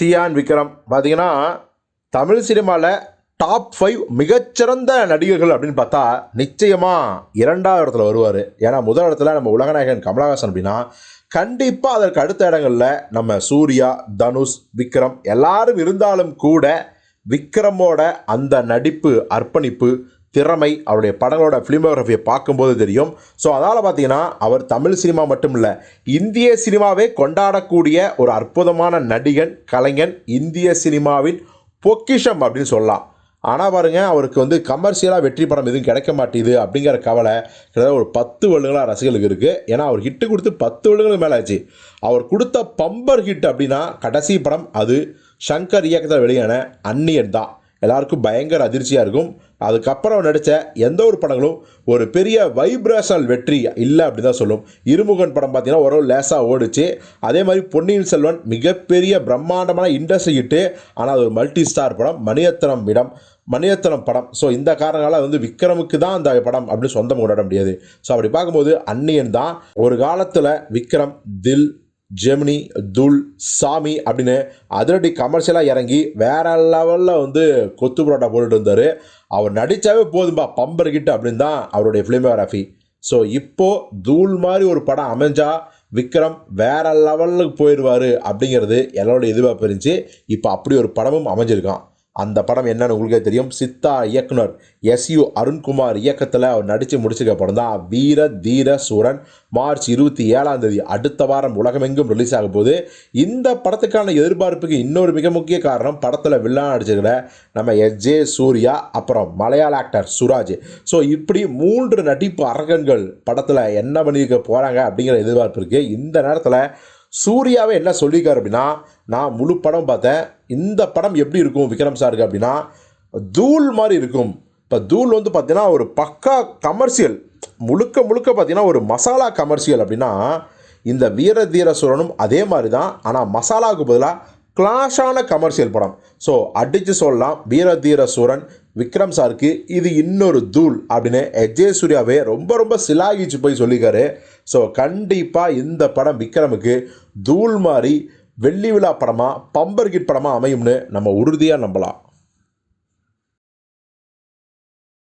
சியான் விக்ரம். பார்த்தீங்கன்னா தமிழ் சினிமாவில் top five மிகச்சிறந்த நடிகர்கள் அப்படின்னு பார்த்தா நிச்சயமாக இரண்டாவது இடத்துல வருவார். ஏன்னா முதல் இடத்துல நம்ம உலகநாயகன் கமலஹாசன் அப்படின்னா கண்டிப்பாக அதற்கு அடுத்த இடங்களில் நம்ம சூர்யா தனுஷ் விக்ரம் எல்லாரும் இருந்தாலும் கூட விக்ரமோட அந்த நடிப்பு அர்ப்பணிப்பு திறமை அவருடைய படங்களோட ஃபிலிமோகிராஃபியை பார்க்கும்போது தெரியும். ஸோ அதனால் பார்த்தீங்கன்னா அவர் தமிழ் சினிமா மட்டும் இல்லை இந்திய சினிமாவே கொண்டாடக்கூடிய ஒரு அற்புதமான நடிகன் கலைஞன் இந்திய சினிமாவின் பொக்கிஷம் அப்படின்னு சொல்லலாம். ஆனால் பாருங்க அவருக்கு வந்து கமர்ஷியலாக வெற்றி படம் எதுவும் கிடைக்க மாட்டேது அப்படிங்கிற கவலை கிட்டத்தட்ட ஒரு பத்து வருடங்களாக ரசிகர்களுக்கு இருக்குது ஏன்னா அவர் ஹிட்டு கொடுத்து பத்து வருடங்களுக்கு மேலே ஆச்சு. அவர் கொடுத்த பம்பர் ஹிட் அப்படின்னா கடைசி படம் அது. சங்கர் இயக்கத்தில் வெளியான அந்நியன் தான். எல்லாருக்கும் பயங்கர அதிர்ச்சியாக இருக்கும். அதுக்கப்புறம் நடித்த எந்த ஒரு படங்களும் ஒரு பெரிய வைப்ரேஷனல் வெற்றி இல்லை அப்படி தான் சொல்லும். இருமுகன் படம் பார்த்தீங்கன்னா ஒரு லேசாக ஓடிச்சு. அதே மாதிரி பொன்னியின் செல்வன் மிகப்பெரிய பிரம்மாண்டமான இண்டஸ்ட்ரி ஹிட்டு ஆனால் அது ஒரு மல்டி ஸ்டார் படம். மணியத்தனம் இடம். மணியத்தனம் படம். ஸோ இந்த காரணங்களால் வந்து விக்ரமுக்கு தான் அந்த படம் அப்படின்னு சொந்தம் கொண்டாட முடியாது. ஸோ அப்படி பார்க்கும்போது அன்னியன் தான். ஒரு காலத்தில் விக்ரம் தில் ஜெமினி துல் சாமி அப்படின்னு அதிரடி கமர்ஷியலாக இறங்கி வேற லெவலில் வந்து கொத்து புரோட்டா போட்டுட்டு இருந்தார். அவர் நடித்தாவே போதும்பா பம்பர்கிட்ட அப்படின்னு தான் அவருடைய ஃபிலிமோகிராஃபி ஸோ இப்போது தூள் மாதிரி ஒரு படம் அமைஞ்சா விக்ரம் வேற லெவலுக்கு போயிடுவார் அப்படிங்கிறது எல்லாரோட இதுவாக பிரிஞ்சு இப்போ அப்படி ஒரு படமும் அமைஞ்சிருக்கான். அந்த படம் என்னன்னு உங்களுக்கே தெரியும். சித்தா இயக்குனர் எஸ்யு அருண்குமார் இயக்கத்தில் அவர் நடித்து முடிச்சிருக்க படம் தான். வீர தீர சூரன். மார்ச் இருபத்தி ஏழாம் தேதி அடுத்த வாரம் உலகமெங்கும் ரிலீஸ் ஆக போது இந்த படத்துக்கான எதிர்பார்ப்புக்கு இன்னொரு மிக முக்கிய காரணம் படத்தில் வில்லன் நடிச்சிருக்கிற நம்ம எஸ் ஜே சூர்யா அப்புறம் மலையாள ஆக்டர் சுராஜ். ஸோ இப்படி மூன்று நடிப்பு அரங்கங்கள் படத்தில் என்ன பண்ணியிருக்க போகிறாங்க அப்படிங்கிற எதிர்பார்ப்பு இருக்குது இந்த நேரத்தில் சூர்யாவே என்ன சொல்லியிருக்காரு அப்படின்னா நான் முழு படம் பார்த்தேன். இந்த படம் எப்படி இருக்கும் விக்ரம் சாருக்கு அப்படின்னா தூள் மாதிரி இருக்கும். இப்போ தூள் வந்து பார்த்தீங்கன்னா ஒரு பக்கா கமர்ஷியல் முழுக்க முழுக்க பார்த்தீங்கன்னா ஒரு மசாலா கமர்ஷியல் அப்படின்னா இந்த வீர தீர சூரனும் அதே மாதிரி தான் ஆனால் மசாலாவுக்கு பதிலாக கிளாஷான கமர்ஷியல் படம். ஸோ அடித்து சொல்லலாம் வீர தீர சூரன் விக்ரம் சாருக்கு இது இன்னொரு தூள் அப்படின்னு எஜே சூர்யாவே ரொம்ப ரொம்ப சிலாகிச்சு போய் சொல்லிக்காரு ஸோ கண்டிப்பாக இந்த படம் விக்ரமுக்கு தூள் மாதிரி வெள்ளி விழா படமாக பம்பர் கிட் படமாக அமையும்னு நம்ம உறுதியாக நம்பலாம்.